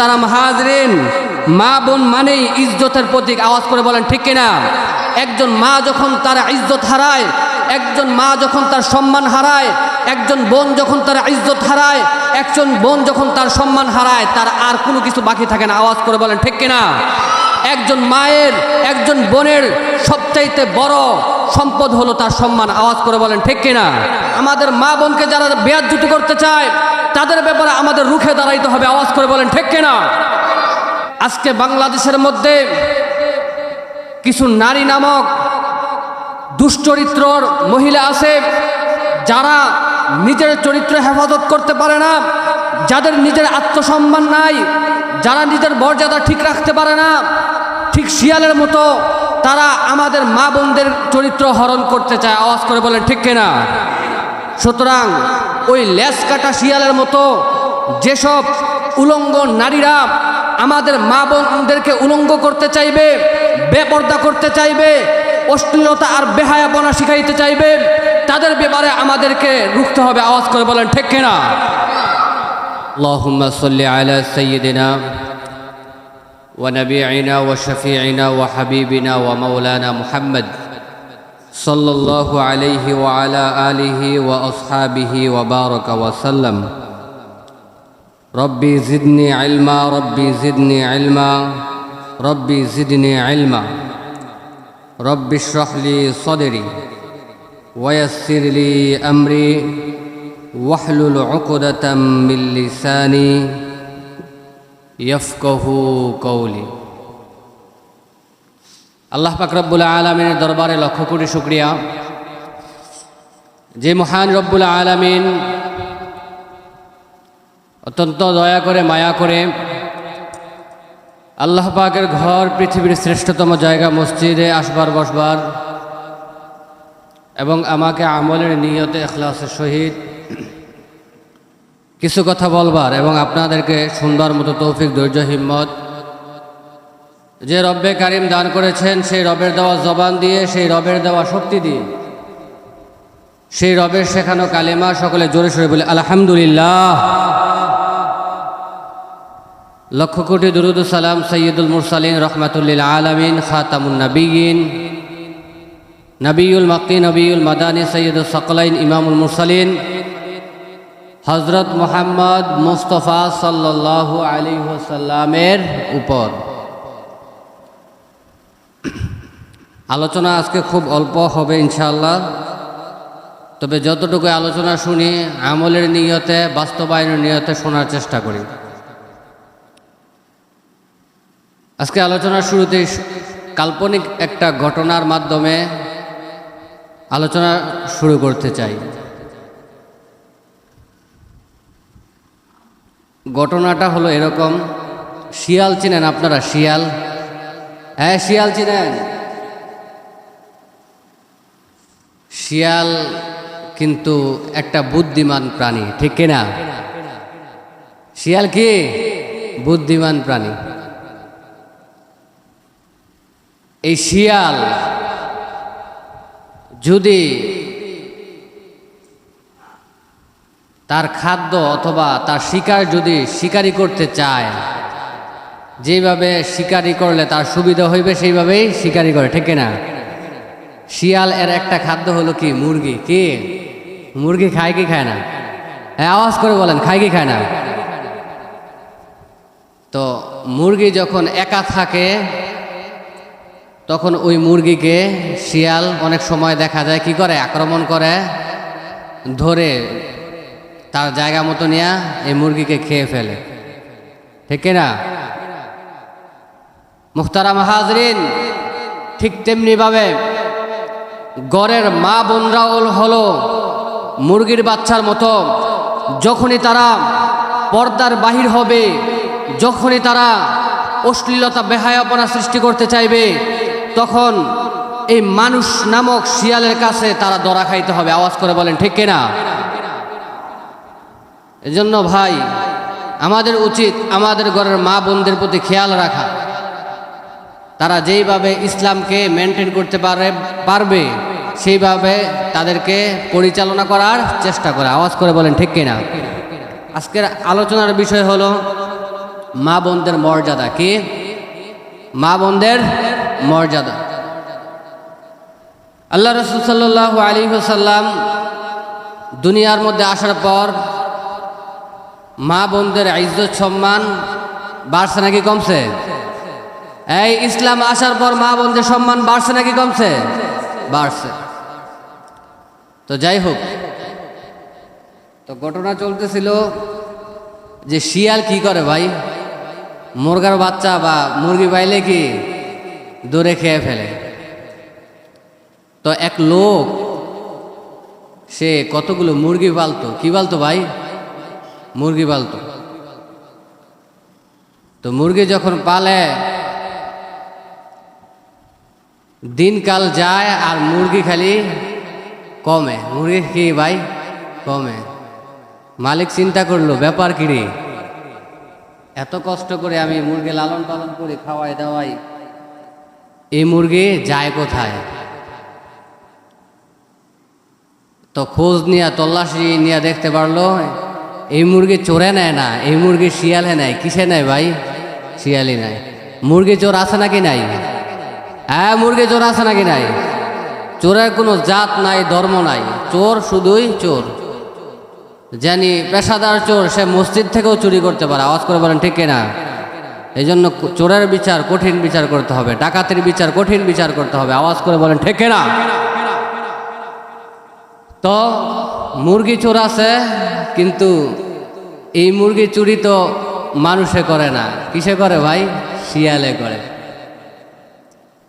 মুখতারাম হাজরেন, মা বোন মানেই ইজ্জতের প্রতীক। আওয়াজ করে বলেন, ঠিক কিনা? একজন মা যখন তার ইজ্জত হারায়, একজন মা যখন তার সম্মান হারায়, একজন বোন যখন তার ইজ্জত হারায়, একজন বোন যখন তার সম্মান হারায়, তার আর কোনো কিছু বাকি থাকে না। আওয়াজ করে বলেন, ঠিক কিনা? একজন মায়ের, একজন বোনের সবচাইতে বড় সম্পদ হলো তার সম্মান। আওয়াজ করে বলেন, ঠিক কিনা? আমাদের মা বোনকে যারা বেয়াজ্জুতি করতে চায়, তাদের ব্যাপারে আমাদের রুখে দাঁড়াইতে হবে। আওয়াজ করে বলেন, ঠিক কিনা? আজকে বাংলাদেশের মধ্যে কিছু নারী নামক দুশ্চরিত্রর মহিলা আছে, যারা নিজের চরিত্র হেফাজত করতে পারে না। যাদের নিজের আত্মসম্মান নাই, যারা নিজের মর্যাদা ঠিক রাখতে পারে না, ঠিক শিয়ালের মতো, তারা আমাদের মা বোনদের চরিত্র হরণ করতে চায়। আওয়াজ করে বলেন, ঠিক কিনা? সুতরাং ওই লেস কাটা শিয়ালের মতো যেসব উলঙ্গ নারীরা আমাদের মা বোনদেরকে উলঙ্গ করতে চাইবে, বেপর্দা করতে চাইবে, অশ্লীলতা আর বেহায়াপনা শিখাইতে চাইবে, তাদের ব্যাপারে আমাদেরকে রুখতে হবে। আওয়াজ করে বলেন, ঠিক কিনা? اللهم صل على سيدنا ونبينا وشفيعنا وحبيبنا ومولانا محمد صلى الله عليه وعلى آله وأصحابه وبارك وسلم. ربي زدني علما ربي زدني علما ربي زدني علما. ربي اشرح لي صدري ويسر لي أمري. واحلل عقدة من لساني يفقه قولي আল্লাহ পাক রব্বুল আলমিনের দরবারে লক্ষ কোটি শুক্রিয়া যে মহান রব্বুল আলমিন অত্যন্ত দয়া করে মায়া করে আল্লাহ পাকের ঘর পৃথিবীর শ্রেষ্ঠতম জায়গা মসজিদে আসবার বসবার এবং আমাকে আমলের নিয়তে এখলাসের সহিত কিছু কথা বলবার এবং আপনাদেরকে সুন্দর মতো তৌফিক, ধৈর্য, হিম্মত যে রব্বে কারিম দান করেছেন, সেই রবের দেওয়া জবান দিয়ে, সেই রবের দেওয়া শক্তি দিয়ে, সেই রবের শেখানো কালেমা সকলে জোরে সরে বলে, আলহামদুলিল্লাহ। লক্ষ কোটি দুরুদ সালাম সৈয়দুল মুরসালিন রহমাতুল্লিল আলমিন, খাতামুন নবীন নবীউল মক্কি, নবীউল মাদানী সৈয়দুল সকলাইন, ইমামুল মুরসালিন হজরত মোহাম্মদ মুস্তফা সাল্লাল্লাহু আলী সাল্লামের উপর। আলোচনা আজকে খুব অল্প হবে ইনশাআল্লাহ। তবে যতটুকু আলোচনা শুনি, আমলের নিয়তে, বাস্তবায়নের নিয়তে শোনার চেষ্টা করি। আজকে আলোচনার শুরুতেই কাল্পনিক একটা ঘটনার মাধ্যমে আলোচনা শুরু করতে চাই। ঘটনাটা হলো এরকম। শিয়াল চিনেন আপনারা? শিয়াল? হ্যাঁ শিয়াল চিনেন। শিয়াল কিন্তু একটা বুদ্ধিমান প্রাণী, ঠিক কিনা? শিয়াল কি? বুদ্ধিমান প্রাণী। এই শিয়াল যদি তার খাদ্য অথবা তার শিকার যদি শিকারি করতে চায়, যেভাবে শিকারি করলে তার সুবিধা হইবে, সেইভাবেই শিকারি করে, ঠিক না শিয়াল এর একটা খাদ্য হলো কি? মুরগি। কি? মুরগি খায় কি খায় না? হ্যাঁ আওয়াজ করে বলেন, খায় কি খায় না? তো মুরগি যখন একা থাকে তখন ওই মুরগিকে শিয়াল অনেক সময় দেখা যায়, কি করে? আক্রমণ করে, ধরে তার জায়গা মতো নিয়ে এই মুরগিকে খেয়ে ফেলে। ঠিক না মুখতারা মাহাজরিন ঠিক তেমনিভাবে গড়ের মা বোনরাও হলো মুরগির বাচ্চার মতো। যখনই তারা পর্দার বাহির হবে, যখনই তারা অশ্লীলতা, বেহায়াপনা সৃষ্টি করতে চাইবে তখন এই মানুষ নামক শিয়ালের কাছে তারা দরা খাইতে হবে। আওয়াজ করে বলেন, ঠিক কিনা? এজন্য ভাই, আমাদের উচিত আমাদের ঘরের মা বোনদের প্রতি খেয়াল রাখা। তারা যেইভাবে ইসলামকে মেনটেন করতে পারে, পারবে, সেইভাবে তাদেরকে পরিচালনা করার চেষ্টা করে। আওয়াজ করে বলেন, ঠিক কিনা? আজকের আলোচনার বিষয় হলো মা বোনদের মর্যাদা কি? মা বোনদের মর্যাদা। আল্লাহ রসুল সাল্লাহ আলী সাল্লাম দুনিয়ার মধ্যে আসার পর মা বোনদের ইজ্জত, সম্মান বাড়ছে নাকি কমছে? এই ইসলাম আসার পর মা বোনদের সম্মান বাড়ছে নাকি কমছে? বাড়ছে। তো যাই হোক, তো ঘটনা চলতেছিল যে শিয়াল কি করে ভাই? মুরগার বাচ্চা বা মুরগি পাইলে কি দূরে খেয়ে ফেলে। তো এক লোক, সে কতগুলো মুরগি পালতো? কি পালতো ভাই? মুরগি পালতো। তো মুরগি যখন পালে, দিনকাল যায় আর মুরগি খালি কমে। মুরগি কি ভাই? কমে। মালিক চিন্তা করল, ব্যাপার কি রে? এত কষ্ট করে আমি মুরগি লালন পালন করি খাওয়াই দাওয়াই এই মুরগি যায় কোথায়? তো খোঁজ নিয়ে, তল্লাশি নিয়ে দেখতে পারল, এই মুরগি চোরে নেয় না, এই মুরগি শিয়ালে নেয়। কিসে নেয় ভাই? শিয়ালি নেয়। মুরগি চোর আছে নাকি নাই? হ্যাঁ মুরগি চোর আছে নাকি নাই? চোরের কোনো জাত নাই, ধর্ম নাই। চোর শুধুই চোর। জানি পেশাদার চোর, সে মসজিদ থেকেও চুরি করতে পারে। আওয়াজ করে বলেন, ঠিক না এই জন্য চোরের বিচার, কঠিন বিচার করতে হবে, ডাকাতের বিচার, কঠিন বিচার করতে হবে। আওয়াজ করে বলেন, ঠেকে না। তো মুরগি চোর আছে, কিন্তু এই মুরগি চুরি তো মানুষে করে না। কিসে করে ভাই? শিয়ালে করে।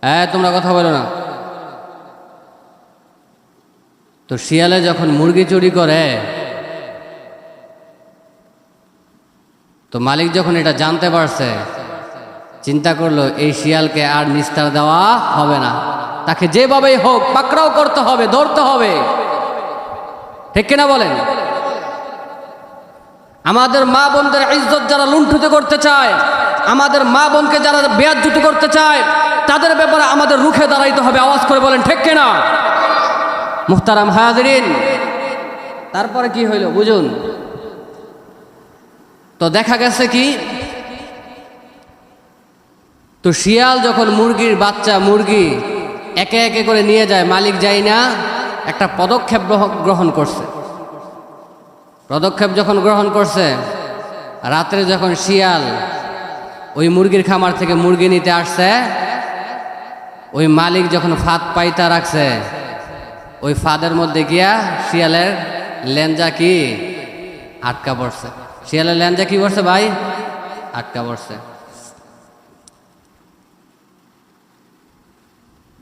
হ্যাঁ তোমরা কথা বলো না। তো শিয়ালে যখন মুরগি চুরি করে তো মালিক যখন এটা জানতে পারছে, চিন্তা করল, এই শিয়ালকে আর নিস্তার দেওয়া হবে না। তাকে যেভাবেই হোক পাকড়াও করতে হবে, ধরতে হবে। ঠিক কিনা বলেন? আমাদের মা বোনদের ইজ্জত যারা লুণ্ঠিত করতে চায়, আমাদের মা বোনকে যারা বেয়াজ্জুতি করতে চায়, তাদের ব্যাপারে আমাদের রুখে দাঁড়াইতে হবে। আওয়াজ করে বলেন, ঠিক কিনা? মুহতারাম হাজরিন তারপরে কি হইল? বুঝুন। তো দেখা গেছে কি? তো শিয়াল যখন মুরগির বাচ্চা, মুরগি একে একে করে নিয়ে যায়, মালিক যায় না, একটা পদক্ষেপ গ্রহ- গ্রহণ করছে। পদক্ষেপ যখন গ্রহণ করছে, রাত্রে যখন শিয়াল ওই মুরগির খামার থেকে মুরগি নিতে আসছে, ওই মালিক যখন ফাঁদ পাইতা রাখছে, ওই ফাঁদের মধ্যে গিয়া শিয়ালের লেঞ্জা কি? আটকা পড়ছে। শিয়ালের লেঞ্জা কি করছে ভাই? আটকা পড়ছে।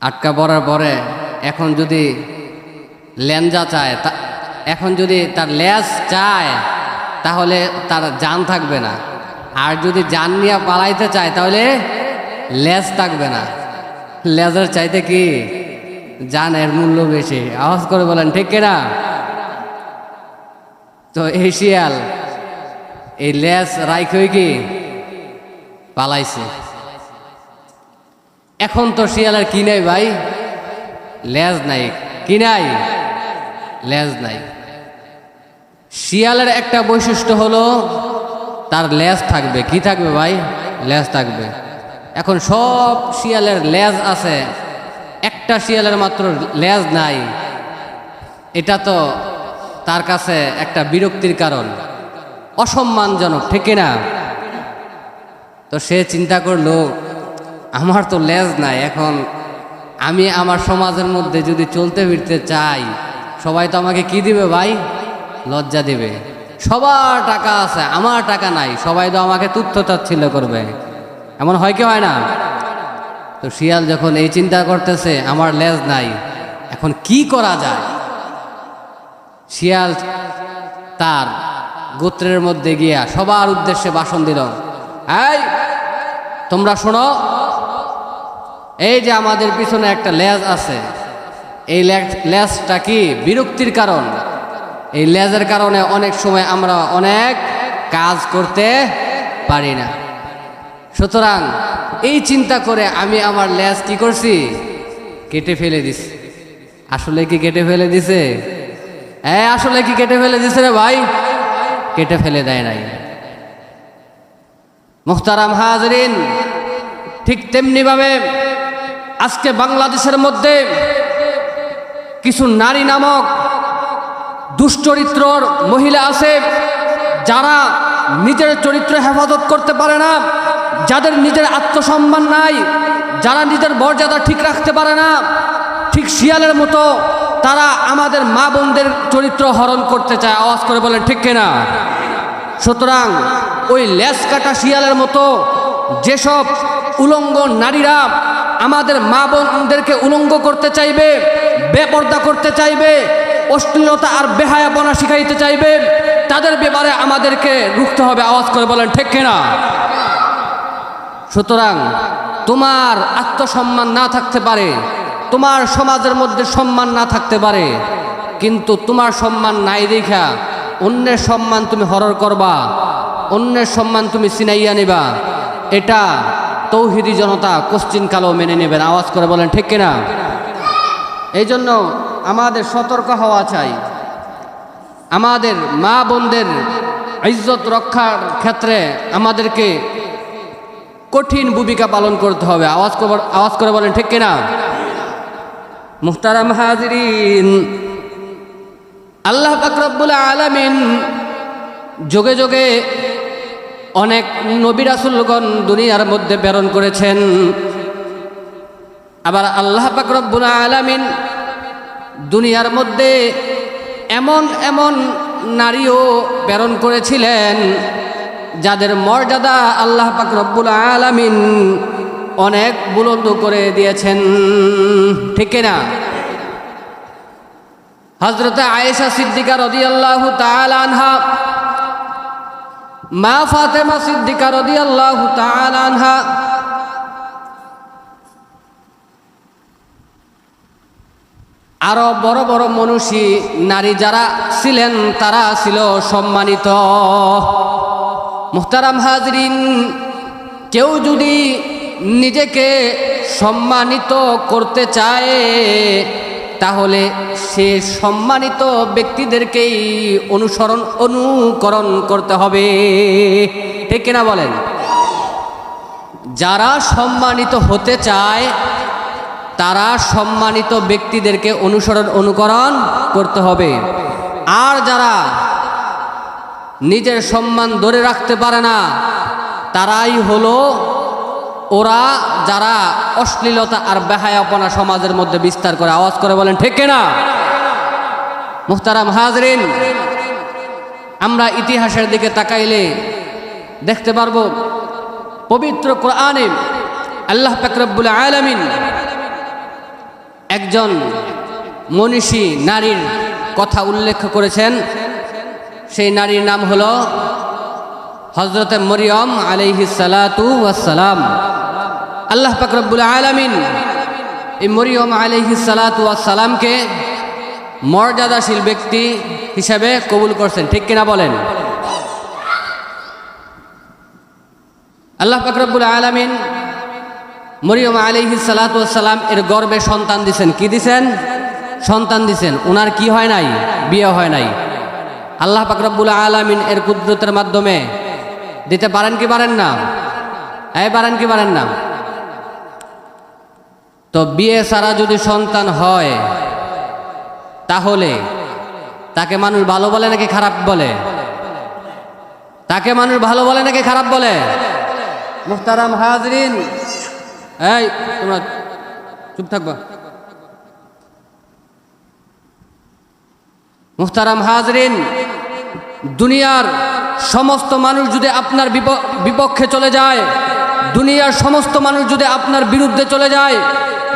আটকা পড়ার পরে এখন যদি লেঞ্জা চায়, তা এখন যদি তার লেজ চায়, তাহলে তার জান থাকবে না। আর যদি জান নিয়ে পালাইতে চায়, তাহলে লেজ থাকবে না। লেজের চাইতে কি? জানের মূল্য বেশি। আওয়াজ করে বলেন, ঠিক কিনা? তো এই শিয়াল এই লেজ রাইখই কি? পালাইছে। এখন তো শিয়ালের কি নাই ভাই? লেজ নাই। কি নাই? লেজ নাই। শিয়ালের একটা বৈশিষ্ট্য হলো, তার লেজ থাকবে। কি থাকবে ভাই? লেজ থাকবে। এখন সব শিয়ালের লেজ আছে। একটা শিয়ালের মাত্র লেজ নাই। এটা তো তার কাছে একটা বিরক্তির কারণ। অসম্মানজনক, ঠিক না তো সে চিন্তা করল, আমার তো লেজ নাই, এখন আমি আমার সমাজের মধ্যে যদি চলতে ফিরতে চাই, সবাই তো আমাকে কি দিবে ভাই? লজ্জা দিবে। সবার টাকা আছে, আমার টাকা নাই, সবাই তো আমাকে তুচ্ছ তাচ্ছিল্য করবে। এমন হয় কি হয় না? তো শিয়াল যখন এই চিন্তা করতেছে, আমার লেজ নাই, এখন কি করা যায়? শিয়াল তার গোত্রের মধ্যে গিয়া সবার উদ্দেশ্যে ভাষণ দিল। এই, তোমরা শোনো, এই যে আমাদের পিছনে একটা লেজ আছে, এই লেজ- লেজটা কি বিরক্তির কারণ? এই লেজের কারণে অনেক সময় আমরা অনেক কাজ করতে পারি না। সুতরাং এই চিন্তা করে আমি আমার লেজ কি করছি? কেটে ফেলে দিছি। আসলে কি কেটে ফেলে দিছে? হ্যাঁ আসলে কি কেটে ফেলে দিছে রে ভাই? কেটে ফেলে দেয় নাই। মুখতারাম হাজরিন, ঠিক তেমনিভাবে আজকে বাংলাদেশের মধ্যে কিছু নারী নামক দুশ্চরিত্রর মহিলা আছে যারা নিজের চরিত্র হেফাজত করতে পারে না, যাদের নিজের আত্মসম্মান নাই, যারা নিজের মর্যাদা ঠিক রাখতে পারে না, ঠিক শিয়ালের মতো তারা আমাদের মা বোনদের চরিত্র হরণ করতে চায়, আওয়াজ করে বলেন ঠিক কিনা? সুতরাং ওই লেস কাটা শিয়ালের মতো যেসব উলঙ্গ নারীরা আমাদের মা বোনদেরকে উলঙ্গ করতে চাইবে, বেপর্দা করতে চাইবে, অশ্লীলতা আর বেহায়াপনা শিখাইতে চাইবে, তাদের ব্যাপারে আমাদেরকে রুখতে হবে, আওয়াজ করে বলেন, ঠিক কিনা? সুতরাং তোমার আত্মসম্মান না থাকতে পারে তোমার সমাজের মধ্যে সম্মান না থাকতে পারে, কিন্তু তোমার সম্মান নাই দেখা, অন্যের সম্মান তুমি হরর করবা, অন্যের সম্মান তুমি চিনাইয়া নিবা। এটা তৌহিদি জনতা কোশ্চিন কালো মেনে নেবেন, আওয়াজ করে বলেন, ঠিক কিনা? এই জন্য আমাদের সতর্ক হওয়া চাই। আমাদের মা বোনদের ইজ্জত রক্ষার ক্ষেত্রে আমাদেরকে কঠিন ভূমিকা পালন করতে হবে। আওয়াজ আওয়াজ করে বলেন, ঠিক কিনা? মুহতারাম হাজরিন। আল্লাহ পাকরব্বুল আলামিন যোগে যোগে অনেক নবী রাসুলগণ দুনিয়ার মধ্যে প্রেরণ করেছেন। আবার আল্লাহ পাকরব্বুল আলামিন দুনিয়ার মধ্যে এমন এমন নারীও প্রেরণ করেছিলেন, যাদের মর্যাদা আল্লাহ পাক রব্বুল আলামিন অনেক বুলন্দ করে দিয়েছেন। ঠিক না হজরত আয়েশা সিদ্দিকা রদি আল্লাহ আনহা, মা ফাতেমা সিদ্দিকা রদি আল্লাহ আনহা, আরও বড় বড় মনুষী নারী যারা ছিলেন, তারা ছিল সম্মানিত। মুহতারাম হাজরিন, কেউ যদি নিজেকে সম্মানিত করতে চায়, তাহলে সে সম্মানিত ব্যক্তিদেরকেই অনুসরণ, অনুকরণ করতে হবে। ঠিক কিনা বলেন? যারা সম্মানিত হতে চায়, তারা সম্মানিত ব্যক্তিদেরকে অনুসরণ, অনুকরণ করতে হবে। আর যারা নিজের সম্মান ধরে রাখতে পারে না, তারাই হলো ওরা যারা অশ্লীলতা আর বেহায়াপনা সমাজের মধ্যে বিস্তার করে আওয়াজ করে বলেন, ঠিক না মুখতারাম হাজরিন, আমরা ইতিহাসের দিকে তাকাইলে দেখতে পারব, পবিত্র কোরআনে আল্লাহ ফাকরবুল আলমিন একজন মনীষী নারীর কথা উল্লেখ করেছেন। সেই নারীর নাম হল হজরত মরিয়ম আলহি সালাতু ওয়াসালাম আল্লাহ ফাকরবুল আলমিন এই মরিয়ম আলহি সালাতু ওয়াসালামকে মর্যাদাশীল ব্যক্তি হিসাবে কবুল করছেন। ঠিক কিনা বলেন? আল্লাহ ফাকরবুল আলমিন মরিয়ম আলিহি সালাতাম এর গর্বে সন্তান দিছেন। কি দিছেন? সন্তান দিছেন। ওনার কি হয় নাই? বিয়ে হয় নাই। আল্লাহ পাকরবুল আলমিন এর কুদরতের মাধ্যমে দিতে পারেন কি পারেন না? এই পারেন কি পারেন না? তো বিয়ে ছাড়া যদি সন্তান হয় তাহলে তাকে মানুষ ভালো বলে নাকি খারাপ বলে? তাকে মানুষ ভালো বলে নাকি খারাপ বলে? মুখতারাম হাজরিন। এই তোমরা চুপ থাকবা। মুখতারাম হাজরিন দুনিয়ার সমস্ত মানুষ যদি আপনার বিপক্ষে চলে যায় দুনিয়ার সমস্ত মানুষ যদি আপনার বিরুদ্ধে চলে যায়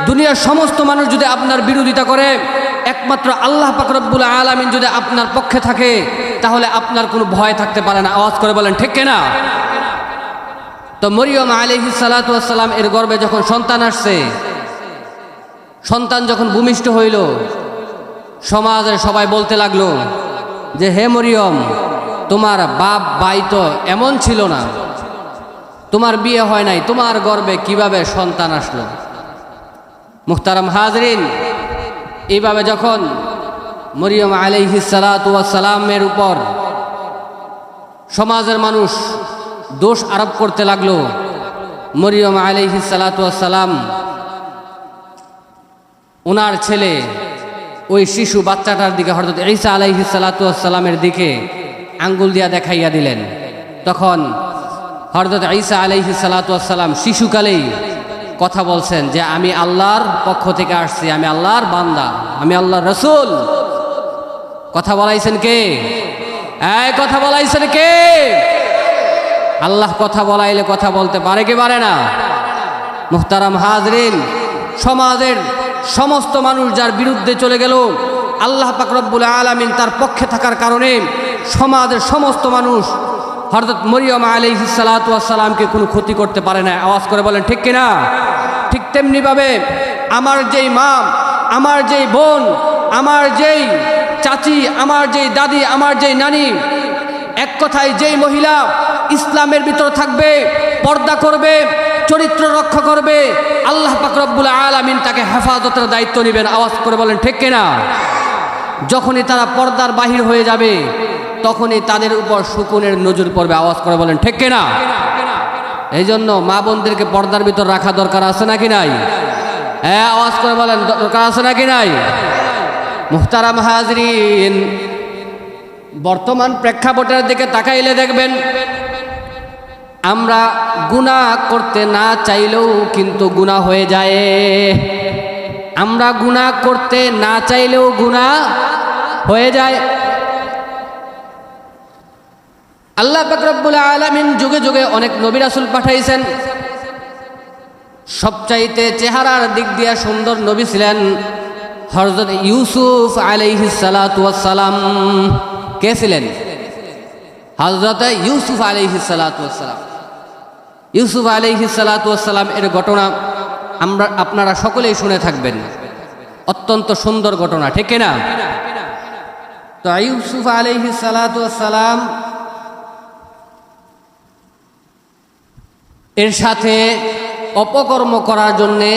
দুনিয়ার সমস্ত মানুষ যদি আপনার বিরোধিতা করে, একমাত্র আল্লাহ পাকরব্বুল আলমিন যদি আপনার পক্ষে থাকে, তাহলে আপনার কোনো ভয় থাকতে পারে না। আওয়াজ করে বলেন, ঠিক না তো মরিয়ম আলিহি সালাতাম এর গর্বে যখন সন্তান আসছে, সন্তান যখন ভূমিষ্ঠ হইল সমাজের সবাই বলতে লাগল যে, হে মরিয়ম, তোমার বাপ বাই তো এমন ছিল না। তোমার বিয়ে হয় নাই, তোমার গর্বে কীভাবে সন্তান আসলো? মুখতারাম হাজরিন, এইভাবে যখন মরিয়ম আলিহি সালাতামের উপর সমাজের মানুষ দোষ আরোপ করতে লাগল, মরিয়ম আলিহি সালাম ওনার ছেলে, ওই শিশু বাচ্চাটার দিকে হরদত ঈসা আলাইহি সালাতামের দিকে আঙ্গুল দিয়া দেখাইয়া দিলেন। তখন হরদত ঈসা আলাইহি সালাতাম শিশুকালেই কথা বলছেন যে আমি আল্লাহর পক্ষ থেকে আসছি, আমি আল্লাহর বান্দা, আমি আল্লাহর রসুল। কথা বলাইছেন কে? এই কথা বলাইছেন কে? আল্লাহ কথা বলাইলে কথা বলতে পারে কি পারে না? মুহতারাম হাজরিন, সমাজের সমস্ত মানুষ যার বিরুদ্ধে চলে গেল, আল্লাহ পাকরব্বুল আলমিন তার পক্ষে থাকার কারণে সমাজের সমস্ত মানুষ হরদত মরিয়ম আলী সালাতামকে কোনো ক্ষতি করতে পারে না। আওয়াজ করে বলেন, ঠিক কিনা? ঠিক তেমনিভাবে আমার যেই মা, আমার যেই বোন, আমার যেই চাচি, আমার যেই দাদি, আমার যেই নানি, এক কথায় যেই মহিলা ইসলামের ভিতর থাকবে, পর্দা করবে, চরিত্র রক্ষা করবে, আল্লাহ পাকরব্বুল আলমিন তাকে হেফাজতের দায়িত্ব নেবেন। আওয়াজ করে বলেন, ঠিক কিনা? যখনই তারা পর্দার বাহির হয়ে যাবে তখনই তাদের উপর শকুনের নজর পড়বে, আওয়াজ করে বলেন, ঠিক কিনা? এই জন্য মা বোনদেরকে পর্দার ভিতর রাখা দরকার আছে নাকি নাই? হ্যাঁ আওয়াজ করে বলেন দরকার আছে নাকি নাই? মুহতারাম হাজরিন, বর্তমান প্রেক্ষাপটের দিকে তাকাইলে দেখবেন, আমরা গুণা করতে না চাইলেও কিন্তু গুণা হয়ে যায়। আমরা গুণা করতে না চাইলেও গুণা হয়ে যায়। আল্লাহ পাকরব্বুল আলমিন যুগে যুগে অনেক নবী রাসুল পাঠাইছেন। সবচাইতে চেহারার দিক দিয়ে সুন্দর নবী ছিলেন হরজত ইউসুফ আলাইহিস সালাম। কে ছিলেন? হজরত ইউসুফ আলাইহিস সালাম। ইউসুফ আলাইহিস সালাম এর ঘটনা আমরা, আপনারা সকলেই শুনে থাকবেন। অত্যন্ত সুন্দর ঘটনা, ঠিক না তো ইউসুফ আলাইহিস সালাম এর সাথে অপকর্ম করার জন্যে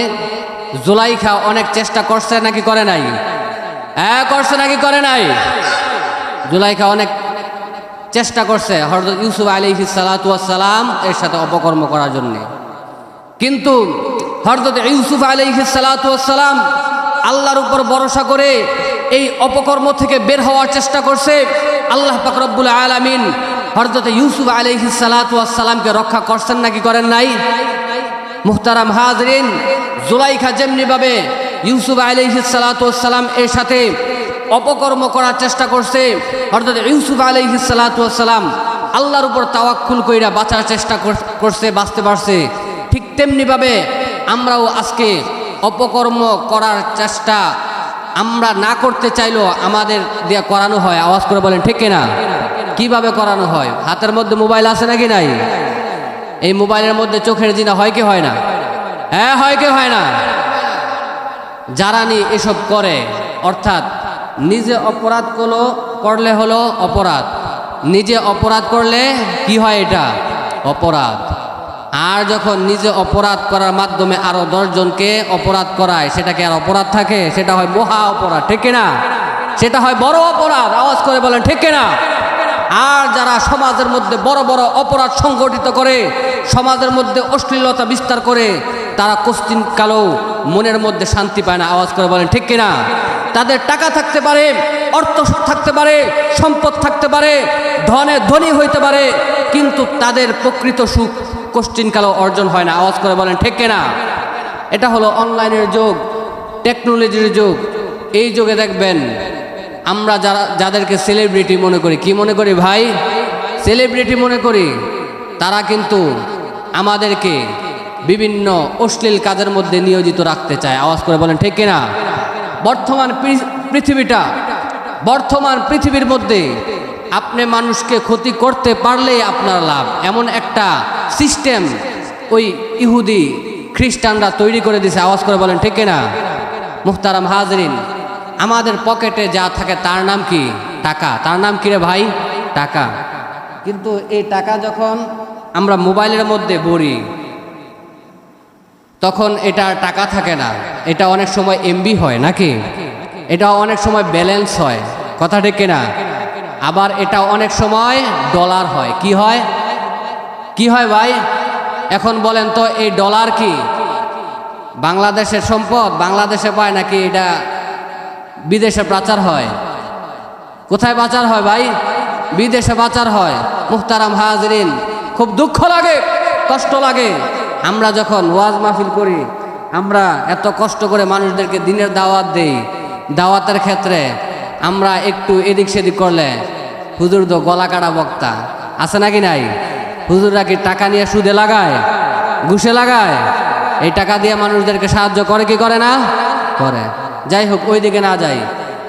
জুলাইখা অনেক চেষ্টা করছে নাকি করে নাই? হ্যাঁ করছে নাকি করে নাই? জুলাইখা অনেক চেষ্টা করছে হরদত ইউসুফ আলী সালাতাম এর সাথে অপকর্ম করার জন্যে। কিন্তু হরদত ইউসুফ আলী সালাতাম আল্লাহর উপর ভরসা করে এই অপকর্ম থেকে বের হওয়ার চেষ্টা করছে। আল্লাহ পাকরব্বুল আলমিন হরদত ইউসুফ আলী সালাতামকে রক্ষা করছেন নাকি করেন নাই? মুহতারাম হাজরিন, জুলাইখা যেমনিভাবে ইউসুফ আলী সালাতাম এর সাথে অপকর্ম করার চেষ্টা করছে অর্থাৎ ইউসুফ আলী সালাতাম আল্লাহর উপর তাওয়াক্ষুল কইরা বাঁচার চেষ্টা করছে, বাঁচতে পারছে। ঠিক তেমনিভাবে আমরাও আজকে অপকর্ম করার চেষ্টা আমরা না করতে চাইলেও আমাদের দিয়ে করানো হয়। আওয়াজ করে বলেন, ঠিক না কীভাবে করানো হয়? হাতের মধ্যে মোবাইল আছে নাকি নাই? এই মোবাইলের মধ্যে চোখের জিনা হয় কি হয় না? হ্যাঁ হয় কি হয় না? যারা নি এসব করে, অর্থাৎ নিজে অপরাধ করল, করলে হলো অপরাধ। নিজে অপরাধ করলে কি হয় এটা? অপরাধ। আর যখন নিজে অপরাধ করার মাধ্যমে আরও দশজনকে অপরাধ করায় সেটাকে আর অপরাধ থাকে? সেটা হয় মহা অপরাধ, ঠিক না সেটা হয় বড় অপরাধ। আওয়াজ করে বলেন, ঠিক না আর যারা সমাজের মধ্যে বড় বড় অপরাধ সংগঠিত করে, সমাজের মধ্যে অশ্লীলতা বিস্তার করে, তারা কস্তিন কালো মনের মধ্যে শান্তি পায় না। আওয়াজ করে বলেন, ঠিক কিনা? তাদের টাকা থাকতে পারে, অর্থ থাকতে পারে, সম্পদ থাকতে পারে, ধনে ধনী হইতে পারে, কিন্তু তাদের প্রকৃত সুখ কোশ্চিনকালও অর্জন হয় না। আওয়াজ করে বলেন, ঠিক না এটা হলো অনলাইনের যুগ, টেকনোলজির যুগ। এই যুগে দেখবেন আমরা যারা যাদেরকে সেলিব্রিটি মনে করি, কি মনে করি ভাই? সেলিব্রিটি মনে করি? তারা কিন্তু আমাদেরকে বিভিন্ন অশ্লীল কাজের মধ্যে নিয়োজিত রাখতে চায়। আওয়াজ করে বলেন, ঠিক কিনা? বর্তমান পৃথিবীটা, বর্তমান পৃথিবীর মধ্যে আপনি মানুষকে ক্ষতি করতে পারলেই আপনার লাভ। এমন একটা সিস্টেম ওই ইহুদি খ্রিস্টানরা তৈরি করে দিছে। আওয়াজ করে বলেন, ঠিক না মুখতারাম হাজরিন আমাদের পকেটে যা থাকে, তার নাম কি? টাকা। তার নাম কি রে ভাই? টাকা। কিন্তু এই টাকা যখন আমরা মোবাইলের মধ্যে ভরি, তখন এটা টাকা থাকে না। এটা অনেক সময় এমবি হয় নাকি? এটা অনেক সময় ব্যালেন্স হয়। কথা ঠিক না আবার এটা অনেক সময় ডলার হয়। কি হয়? কি হয় ভাই? এখন বলেন তো, এই ডলার কি? বাংলাদেশের সম্পদ? বাংলাদেশে পায় নাকি এটা বিদেশে পাচার হয়। কোথায় পাচার হয় ভাই? বিদেশে পাচার হয়। মুখতারাম হাজরিন, খুব দুঃখ লাগে, কষ্ট লাগে। আমরা যখন ওয়াজ মাহফিল করি, আমরা এত কষ্ট করে মানুষদেরকে দিনের দাওয়াত দেই। দাওয়াতের ক্ষেত্রে আমরা একটু এদিক সেদিক করলে, হুজুর তো গলা কাটা বক্তা। আছে নাকি নাই? হুজুররা কি টাকা নিয়ে সুদে লাগায়? ঘুষে লাগায়? এই টাকা দিয়ে মানুষদেরকে সাহায্য করে কি করে না? করে। যাই হোক ওই দিকে না যাই।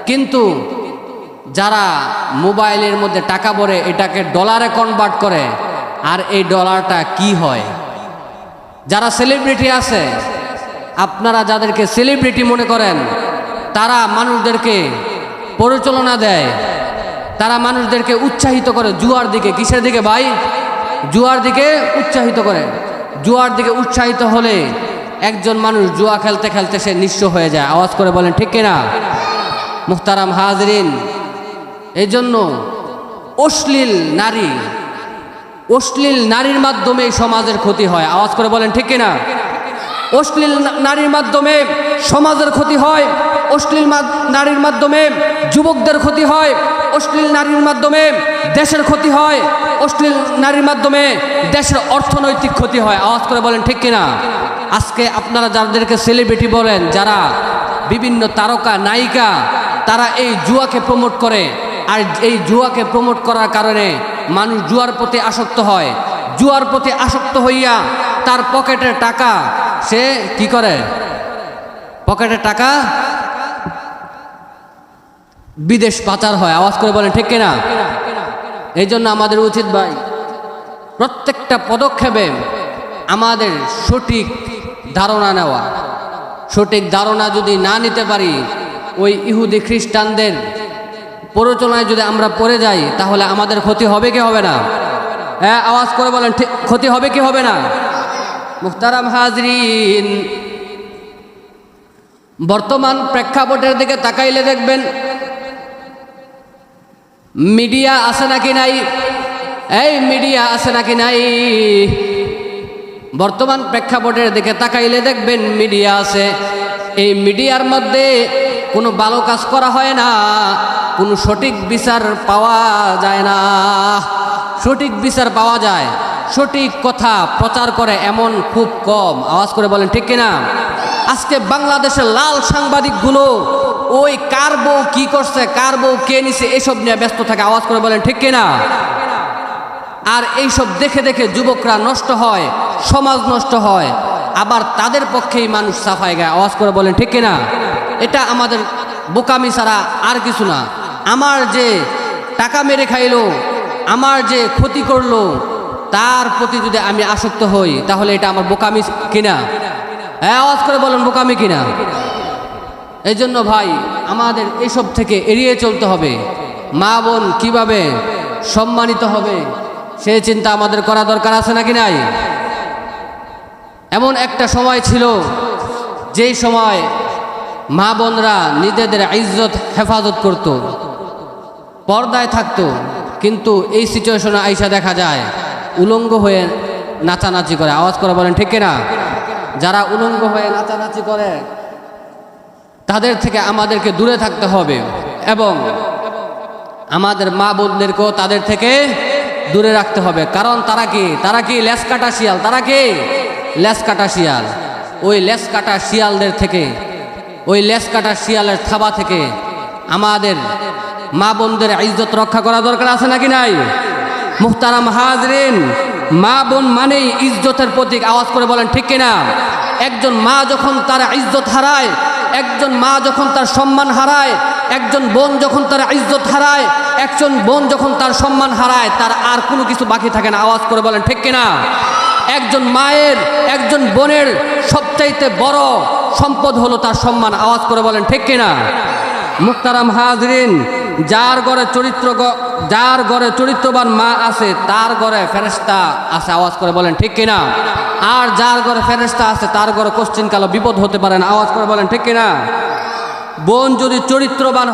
কিন্তু যারা মোবাইলের মধ্যে টাকা ভরে এটাকে ডলারে কনভার্ট করে, আর এই ডলারটা কি হয়? যারা সেলিব্রিটি আছে, আপনারা যাদেরকে সেলিব্রিটি মনে করেন, তারা মানুষদেরকে পরিচালনা দেয়। তারা মানুষদেরকে উৎসাহিত করে, জুয়ার দিকে, কিসের দিকে ভাই? জুয়ার দিকে উৎসাহিত করে। জুয়ার দিকে উৎসাহিত হলে একজন মানুষ জুয়া খেলতে খেলতে সে নিঃস্ব হয়ে যায়। আওয়াজ করে বলেন, ঠিক কিনা? মুখতারাম হাজরিন এই জন্য অশ্লীল নারী, অশ্লীল নারীর মাধ্যমে সমাজের ক্ষতি হয়। আওয়াজ করে বলেন, ঠিক কিনা? অশ্লীল নারীর মাধ্যমে সমাজের ক্ষতি হয়, অশ্লীল নারীর মাধ্যমে যুবকদের ক্ষতি হয়, অশ্লীল নারীর মাধ্যমে দেশের ক্ষতি হয়, অশ্লীল নারীর মাধ্যমে দেশের অর্থনৈতিক ক্ষতি হয়। আওয়াজ করে বলেন, ঠিক কিনা? আজকে আপনারা যাদেরকে সেলিব্রিটি বলেন, যারা বিভিন্ন তারকা, নায়িকা, তারা এই জুয়াকে প্রমোট করে। আর এই জুয়াকে প্রমোট করার কারণে মানুষ জুয়ার প্রতি আসক্ত হয়। জুয়ার প্রতি আসক্ত হইয়া তার পকেটের টাকা, সে কি করে? পকেটের টাকা বিদেশ পাচার হয়। আওয়াজ করে বলেন, ঠিক কিনা? এই জন্য আমাদের উচিত ভাই, প্রত্যেকটা পদক্ষেপে আমাদের সঠিক ধারণা নেওয়া। সঠিক ধারণা যদি না নিতে পারি, ওই ইহুদি খ্রিস্টানদের প্ররোচনায় যদি আমরা পড়ে যাই, তাহলে আমাদের ক্ষতি হবে কি হবে না? হ্যাঁ আওয়াজ করে বলেন, ঠিক, ক্ষতি হবে কি হবে না? মুখতারাম হাজরিন, বর্তমান প্রেক্ষাপটের দিকে তাকাইলে দেখবেন, মিডিয়া আছে নাকি নাই? এই মিডিয়া আছে নাকি নাই? বর্তমান প্রেক্ষাপটের দিকে তাকাইলে দেখবেন মিডিয়া আছে। এই মিডিয়ার মধ্যে কোনো ভালো কাজ করা হয় না, কোনো সঠিক বিচার পাওয়া যায় না। সঠিক বিচার পাওয়া যায়, সঠিক কথা প্রচার করে এমন খুব কম। আওয়াজ করে বলেন, ঠিক কিনা? আজকে বাংলাদেশের লাল সাংবাদিকগুলো ওই কার বউ কি করছে, কার বউ কে নিছে, এসব নিয়ে ব্যস্ত থাকে। আওয়াজ করে বলেন, ঠিক কিনা? আর এইসব দেখে দেখে যুবকরা নষ্ট হয়। সমাজ নষ্ট হয়, আবার তাদের পক্ষেই মানুষ সাফাই গায়। আওয়াজ করে বলেন, ঠিক কিনা? এটা আমাদের বোকামি ছাড়া আর কিছু না। আমার যে টাকা মেরে খাইলো, আমার যে ক্ষতি করল, তার প্রতি যদি আমি আসক্ত হই, তাহলে এটা আমার বোকামি কিনা? হ্যাঁ আওয়াজ করে বলেন, বোকামি কিনা? এই জন্য ভাই, আমাদের এসব থেকে এড়িয়ে চলতে হবে। মা বোন কীভাবে সম্মানিত হবে, সে চিন্তা আমাদের করা দরকার আছে নাকি নাই? এমন একটা সময় ছিল, যেই সময় মা বোনরা নিজেদের ইজ্জত হেফাজত করত, পর্দায় থাকতো, কিন্তু এই সিচুয়েশনে আইসা দেখা যায়, উলঙ্গ হয়ে নাচানাচি করে। আওয়াজ করে বলেন, ঠিক না যারা উলঙ্গ হয়ে নাচানাচি করে, তাদের থেকে আমাদেরকে দূরে থাকতে হবে এবং আমাদের মা বোনদেরকেও তাদের থেকে দূরে রাখতে হবে। কারণ তারা কি? তারা কি লেস কাটা শিয়াল? তারা কি? লেস কাটা শিয়াল। ওই লেস কাটা শিয়ালদের থেকে, ওই লেস কাটা শিয়ালের থাবা থেকে আমাদের মা বোনদের ইজ্জত রক্ষা করা দরকার আছে নাকি নাই? মুখতারাম হাজরিন, মা বোন মানেই ইজ্জতের প্রতীক। আওয়াজ করে বলেন, ঠিক কিনা? একজন মা যখন তার ইজ্জত হারায়, একজন মা যখন তার সম্মান হারায়, একজন বোন যখন তার ইজ্জত হারায়, একজন বোন যখন তার সম্মান হারায়, তার আর কোনো কিছু বাকি থাকে না। আওয়াজ করে বলেন, ঠিক কিনা? একজন মায়ের, একজন বোনের সবচাইতে বড় সম্পদ হলো তার সম্মান। আওয়াজ করে বলেন, ঠিক কিনা? মুক্তারাম হাজরিন, যার ঘরে চরিত্র যার ঘরে চরিত্রবান মা আছে, তার ঘরে ফেরেস্তা আছে। আওয়াজ করে বলেন, ঠিক কিনা? আর যার ঘরে ফেরেস্তা আছে, তার ঘরে কোশ্চিন কালো বিপদ হতে পারেন আওয়াজ করে বলেন, ঠিক কিনা? বোন যদি চরিত্রবান